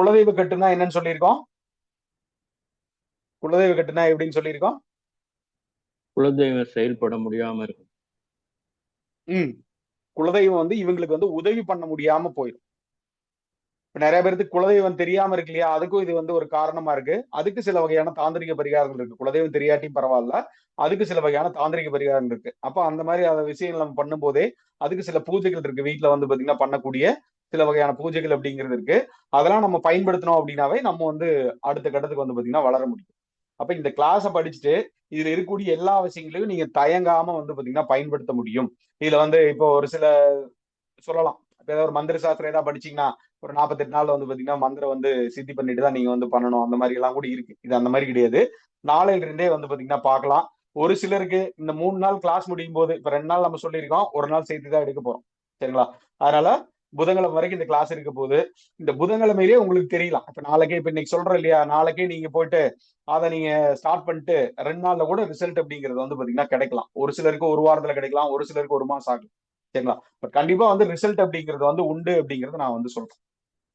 குலதெய்வ கட்டுனா என்னன்னு சொல்லியிருக்கோம்? குலதெய்வ கட்டுனா எப்படின்னு சொல்லியிருக்கோம்? குலதெய்வம் செயல்பட முடியாம இருக்கும். ம். குலதெய்வம் வந்து இவங்களுக்கு வந்து உதவி பண்ண முடியாம போயிடும். இப்ப நிறைய பேருக்கு குலதெய்வம் தெரியாம இருக்கு இல்லையா? அதுக்கும் இது வந்து ஒரு காரணமா இருக்கு. அதுக்கு சில வகையான தாந்திரிக பரிகாரங்கள் இருக்கு. குலதெய்வம் தெரியாட்டியும் பரவாயில்ல. அதுக்கு சில வகையான தாந்திரிக பரிகாரம் இருக்கு. அப்ப அந்த மாதிரி அந்த விஷயங்கள் நம்ம பண்ணும்போதே அதுக்கு சில பூஜைகள் இருக்கு. வீட்டுல வந்து பாத்தீங்கன்னா பண்ணக்கூடிய சில வகையான பூஜைகள் அப்படிங்கிறது இருக்கு. அதெல்லாம் நம்ம பயன்படுத்தணும் அப்படின்னாவே நம்ம வந்து அடுத்த கட்டத்துக்கு வந்து பாத்தீங்கன்னா வளர முடியும். அப்ப இந்த கிளாஸை படிச்சுட்டு இதுல இருக்கக்கூடிய எல்லா விஷயங்களையும் நீங்க தயங்காம வந்து பாத்தீங்கன்னா பயன்படுத்த முடியும். இதுல வந்து இப்போ ஒரு சில சொல்லலாம். இப்ப ஏதாவது ஒரு மந்திர சாஸ்திரம் ஏதாவது படிச்சீங்கன்னா ஒரு நாற்பத்தெட்டு நாள் வந்து பாத்தீங்கன்னா மந்திரம் வந்து சித்தி பண்ணிட்டு தான் நீங்க வந்து பண்ணணும். அந்த மாதிரி எல்லாம் கூட இருக்கு. இது அந்த மாதிரி கிடையாது. நாளையில இருந்தே வந்து பாத்தீங்கன்னா பார்க்கலாம் ஒரு சிலருக்கு இந்த மூணு நாள் கிளாஸ் முடியும் போது இப்ப ரெண்டு நாள் நம்ம சொல்லியிருக்கோம். ஒரு நாள் சேர்த்து தான் எடுக்க போறோம். சரிங்களா? அதனால புதன்கிழமை வரைக்கும் இந்த கிளாஸ் இருக்க போது இந்த புதன்கிழமையிலேயே உங்களுக்கு தெரியலாம். இப்ப நாளைக்கே இப்ப இன்னைக்கு சொல்றோம் இல்லையா நாளைக்கே நீங்க போயிட்டு அதை நீங்க ஸ்டார்ட் பண்ணிட்டு ரெண்டு நாள்ல கூட ரிசல்ட் அப்படிங்கிறது வந்து பாத்தீங்கன்னா கிடைக்கலாம். ஒரு சிலருக்கு ஒரு வாரத்துல கிடைக்கலாம் ஒரு சிலருக்கு ஒரு மாசம் ஆகும் சரிங்களா? பட் கண்டிப்பா வந்து ரிசல்ட் அப்படிங்கிறது வந்து உண்டு அப்படிங்கறத நான் வந்து சொல்றேன்.